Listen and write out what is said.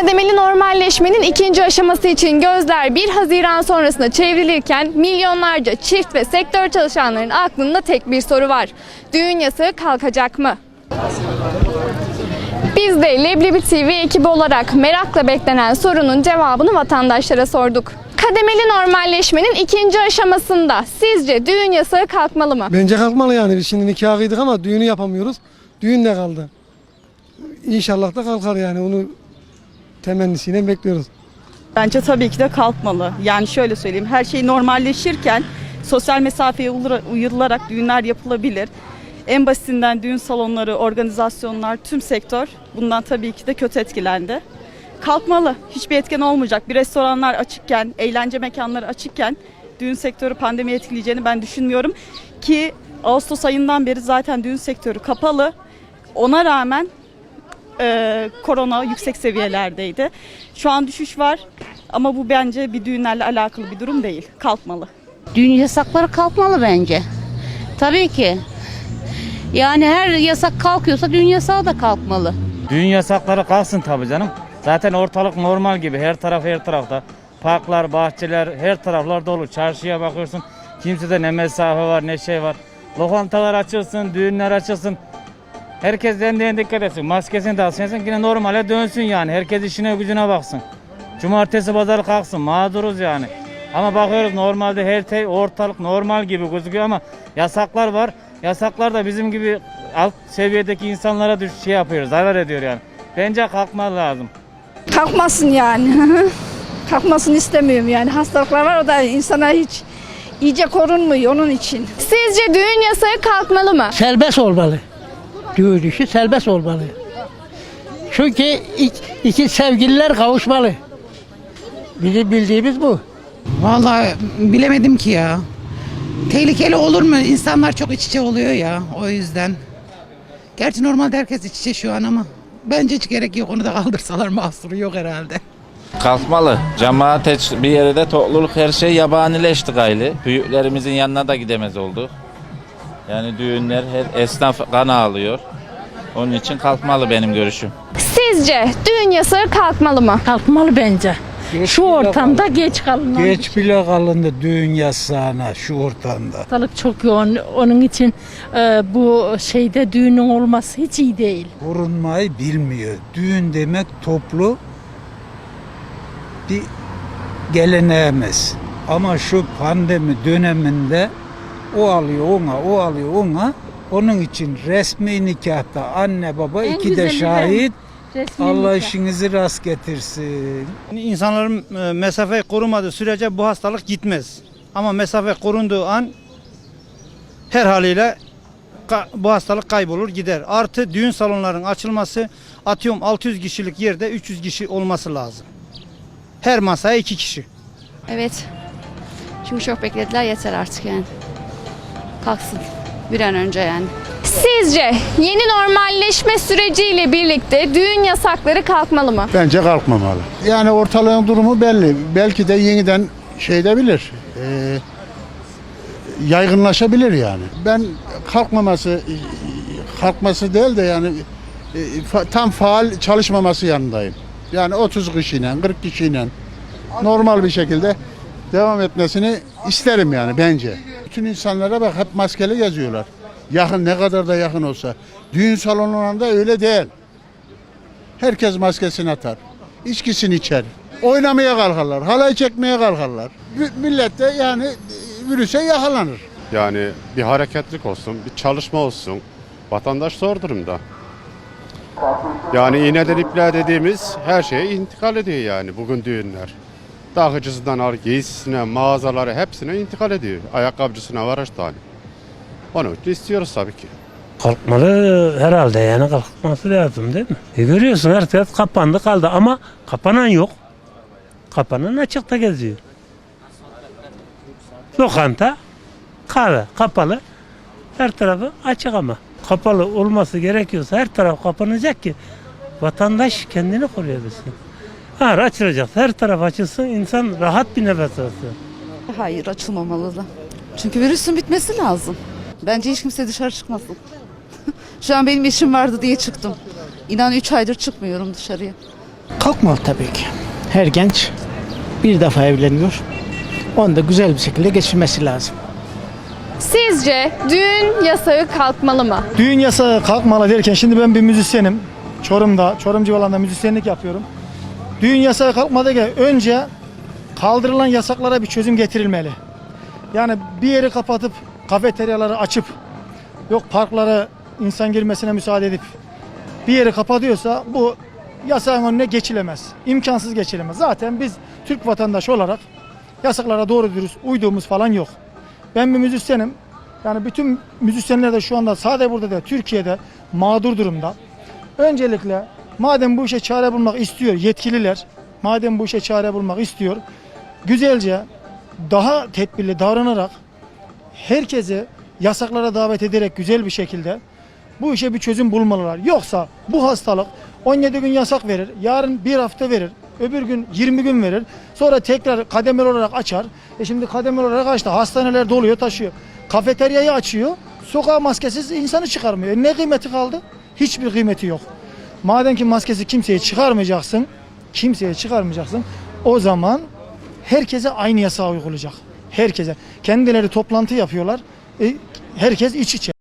Kademeli normalleşmenin ikinci aşaması için gözler 1 Haziran sonrasında çevrilirken milyonlarca çift ve sektör çalışanlarının aklında tek bir soru var. Düğün yasağı kalkacak mı? Biz de Leblebi TV ekibi olarak merakla beklenen sorunun cevabını vatandaşlara sorduk. Kademeli normalleşmenin ikinci aşamasında sizce düğün yasağı kalkmalı mı? Bence kalkmalı yani. Biz şimdi nikah kıydık ama düğünü yapamıyoruz. Düğün de kaldı. İnşallah da kalkar yani. Onu temennisiyle bekliyoruz. Bence tabii ki de kalkmalı. Yani şöyle söyleyeyim, her şey normalleşirken sosyal mesafeye uyula- uyularak düğünler yapılabilir. En basitinden düğün salonları, organizasyonlar, tüm sektör bundan tabii ki de kötü etkilendi. Kalkmalı. Hiçbir etken olmayacak. Bir restoranlar açıkken, eğlence mekanları açıkken düğün sektörü pandemi etkileyeceğini ben düşünmüyorum. Ki Ağustos ayından beri zaten düğün sektörü kapalı. Ona rağmen e, korona yüksek seviyelerdeydi. Şu an düşüş var ama bu bence bir düğünlerle alakalı bir durum değil. Kalkmalı. Düğün yasakları kalkmalı bence. Tabii ki. Yani her yasak kalkıyorsa düğün yasağı da kalkmalı. Düğün yasakları kalksın tabii canım. Zaten ortalık normal gibi her taraf her tarafta. Parklar, bahçeler her taraflar dolu. Çarşıya bakıyorsun kimsede ne mesafe var ne şey var. Lokantalar açılsın, düğünler açılsın. Herkes kendine dikkat etsin. Maskesini de alsın. Yine normale dönsün yani. Herkes işine gücüne baksın. Cumartesi pazar kalksın. Mağduruz yani. Ama bakıyoruz normalde her şey ortalık normal gibi gözüküyor ama yasaklar var. Yasaklar da bizim gibi alt seviyedeki insanlara düş şey yapıyor, zarar ediyor yani. Bence kalkmalı lazım. kalkmasın yani. Kalkmasını istemiyorum yani. Hastalıklar var o da insana hiç iyice korunmuyor onun için. Sizce düğün yasağı kalkmalı mı? serbest olmalı. İşi serbest olmalı. Çünkü iki, iki sevgililer kavuşmalı. Bizim bildiğimiz bu. Vallahi bilemedim ki ya. Tehlikeli olur mu? İnsanlar çok iç içe oluyor ya o yüzden. Gerçi normalde herkes iç içe şu an ama bence hiç gerek yok onu da kaldırsalar mahsuru yok herhalde. Kalkmalı. Cemaat bir yere de topluluk her şey yabanileşti gayli. Büyüklerimizin yanına da gidemez olduk. Yani düğünler her esnaf kan ağlıyor. Onun için kalkmalı benim görüşüm. Sizce düğün yasağı kalkmalı mı? Kalkmalı bence. Şu ortamda geç kalınıyor. Geç bile kalındı düğün yasağına şu ortamda. Ortalık çok yoğun. Onun için e, bu şeyde düğünün olması hiç iyi değil. Korunmayı bilmiyor. Düğün demek toplu bir geleneğimiz. Ama şu pandemi döneminde o alıyor ona, o alıyor ona. Onun için resmi nikahta anne baba En iki de şahit. Resmi Allah nikah. işinizi rast getirsin. İnsanların e, mesafe korumadığı sürece bu hastalık gitmez. Ama mesafe korunduğu an her haliyle bu hastalık kaybolur gider. Artı düğün salonlarının açılması atıyorum 600 kişilik yerde 300 kişi olması lazım. Her masaya 2 kişi. Evet. Çünkü çok beklediler yeter artık yani. Kalksın. Bir an önce yani. Sizce yeni normalleşme süreciyle birlikte düğün yasakları kalkmalı mı? Bence kalkmamalı. Yani ortalığın durumu belli. Belki de yeniden şey edebilir. e, yaygınlaşabilir yani. Ben kalkmaması kalkması değil de yani e, fa- tam faal çalışmaması yanındayım. Yani 30 kişiyle 40 kişiyle normal bir şekilde devam etmesini isterim yani bence. Bütün insanlara bak hep maskeli geziyorlar. Yakın ne kadar da yakın olsa. Düğün salonlarında öyle değil. Herkes maskesini atar. İçkisini içer. Oynamaya kalkarlar. Halay çekmeye kalkarlar. Millet de yani virüse yakalanır. Yani bir hareketlik olsun, bir çalışma olsun. Vatandaş zor durumda. Yani iğneden ipliğe dediğimiz her şeye intikal ediyor yani bugün düğünler. Dağıcısından al, giysisine, mağazalara hepsine intikal ediyor. Ayakkabıcısına var işte hani. İstiyoruz tabii ki. Kalkmalı herhalde yani kalkması lazım değil mi? E görüyorsun herkes kapandı kaldı ama kapanan yok. Kapanan açıkta geziyor. Lokanta, kahve kapalı. Her tarafı açık ama. Kapalı olması gerekiyorsa her taraf kapanacak ki vatandaş kendini koruyabilsin. Ha açılacak. Her taraf açılsın insan rahat bir nefes alsın. Hayır açılmamalı da. Çünkü virüsün bitmesi lazım. Bence hiç kimse dışarı çıkmasın. Şu an benim işim vardı diye çıktım. İnan 3 aydır çıkmıyorum dışarıya. Kalkmalı tabii ki. Her genç bir defa evleniyor. Onu da güzel bir şekilde geçirmesi lazım. Sizce düğün yasağı kalkmalı mı? Düğün yasağı kalkmalı derken şimdi ben bir müzisyenim. Çorum'da, Çorum civarlarında müzisyenlik yapıyorum. Düğün yasağı kalkmadı derken önce kaldırılan yasaklara bir çözüm getirilmeli. Yani bir yeri kapatıp kafeteryaları açıp yok parklara insan girmesine müsaade edip bir yeri kapatıyorsa bu yasağın önüne geçilemez. İmkansız geçilemez. Zaten biz Türk vatandaşı olarak yasaklara doğru dürüst uyduğumuz falan yok. Ben bir müzisyenim. Yani bütün müzisyenler de şu anda sadece burada değil Türkiye'de mağdur durumda. Öncelikle madem bu işe çare bulmak istiyor yetkililer, madem bu işe çare bulmak istiyor, güzelce daha tedbirli davranarak herkesi yasaklara davet ederek güzel bir şekilde bu işe bir çözüm bulmalılar. Yoksa bu hastalık 17 gün yasak verir, yarın bir hafta verir, öbür gün 20 gün verir. Sonra tekrar kademeli olarak açar. E şimdi kademeli olarak açtı. Hastaneler doluyor, taşıyor. Kafeteryayı açıyor. Sokağa maskesiz insanı çıkarmıyor. E ne kıymeti kaldı? Hiçbir kıymeti yok. Madem ki maskesi kimseye çıkarmayacaksın, kimseye çıkarmayacaksın. O zaman herkese aynı yasağı uygulayacak. Herkese. Kendileri toplantı yapıyorlar. E, herkes iç içe.